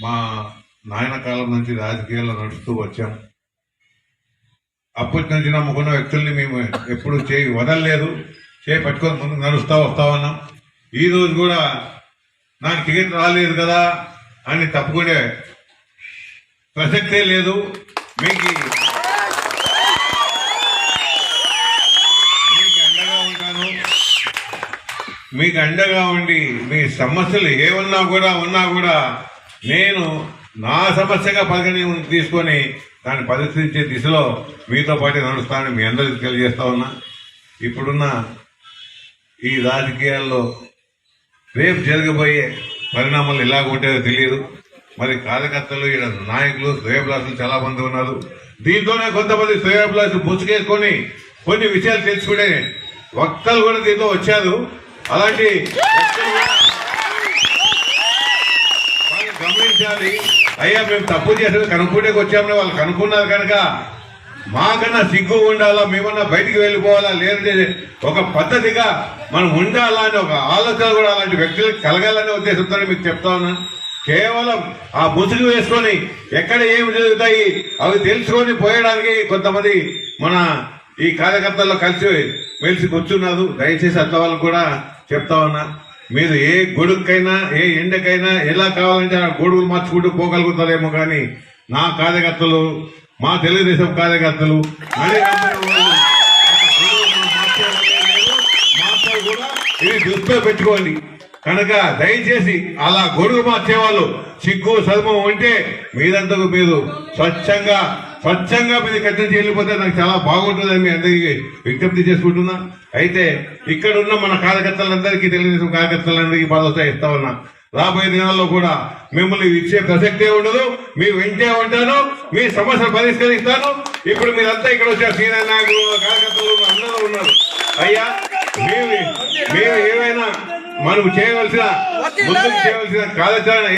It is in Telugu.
మా నాయన కాలం నుంచి రాజకీయాల్లో నడుస్తూ వచ్చాం. అప్పటి నుంచి నమ్ముకున్న వ్యక్తుల్ని మేము ఎప్పుడు చేయి వదలలేదు. చేయి పట్టుకొని ముందుకు నడుస్తూ వస్తా ఉన్నాం. ఈ రోజు కూడా నాకు టికెట్ రాలేదు కదా అని తప్పుకునే ప్రసక్తే లేదు. మీకు మీకు అండగా ఉంటాను. మీకు అండగా ఉండి మీ సమస్యలు ఏమన్నా కూడా ఉన్నా కూడా నేను నా సమస్యగా పరిగణి తీసుకొని దాన్ని పరిశీలించే దిశలో మీతో పాటు నడుస్తానని మీ అందరికీ తెలియజేస్తా ఉన్నా. ఇప్పుడున్న ఈ రాజకీయాల్లో రేపు జరగబోయే పరిణామాలు ఎలాగ ఉంటాయో తెలియదు మరి కార్యకర్తలు ఈడ నాయకులు శ్రేయభిలాసులు చాలా మంది ఉన్నారు. దీంతోనే కొంతమంది శ్రేయభిలాసులు పుచ్చుకేసుకొని కొన్ని విషయాలు తెలుసుకునే వక్తలు కూడా దీంతో వచ్చారు. అలాంటి చూపించాలి అయ్యా మేము తప్పు చేసేది కనుక్కుంటే వచ్చామని వాళ్ళు కనుక్కున్నారు కనుక మాకన్నా సిగ్గు ఉండాలా? మేమన్నా బయటికి వెళ్ళిపోవాలా? లేదంటే ఒక పద్ధతిగా మనం ఉండాలా అని ఒక ఆలోచన కూడా అలాంటి వ్యక్తులకు కలగాలనే ఉద్దేశంతో మీకు చెప్తా ఉన్నాను కేవలం ఆ ముసుగు వేసుకొని ఎక్కడ ఏమి జరుగుతాయి అవి తెలుసుకొని పోయడానికి కొంతమంది మన ఈ కార్యకర్తల్లో కలిసి మెలిసి కూర్చున్నారు. దయచేసి అట్ల వాళ్ళకు కూడా చెప్తా ఉన్నా. మీరు ఏ గొడుగుకైనా ఏ ఎండకైనా ఎలా కావాలంటే ఆ గొడుగులు మార్చుకుంటూ పోగలుగుతారేమో కానీ నా కార్యకర్తలు మా తెలుగుదేశం కార్యకర్తలు కూడా ఇది దృష్టిలో పెట్టుకోండి. కనుక దయచేసి అలా గొడుగు మార్చేవాళ్ళు సిగ్గు సదుమం ఉంటే మీరంతకు మీరు స్వచ్ఛంగా స్వచ్ఛంగా మీరు కట్టించి వెళ్ళిపోతే నాకు చాలా బాగుంటుందని మీ అందరికీ విజ్ఞప్తి చేసుకుంటున్నా. అయితే ఇక్కడ ఉన్న మన కార్యకర్తలందరికీ తెలుగుదేశం కార్యకర్తలందరికీ భరోసా ఇస్తా ఉన్నా. రాబోయే దినాల్లో కూడా మిమ్మల్ని ఇచ్చే ప్రసక్తే ఉండదు మీ వెంటే ఉంటాను మీ సమస్యలు పరిష్కరిస్తాను. ఇప్పుడు మీరంతా ఇక్కడ వచ్చారు సీనియర్ నాయకులు కార్యకర్తలు అందరూ ఉన్నారు. అయ్యా మేము మేము ఏమైనా మనం చేయవలసిన ముందుకు చేయవలసిన కార్యాచరణ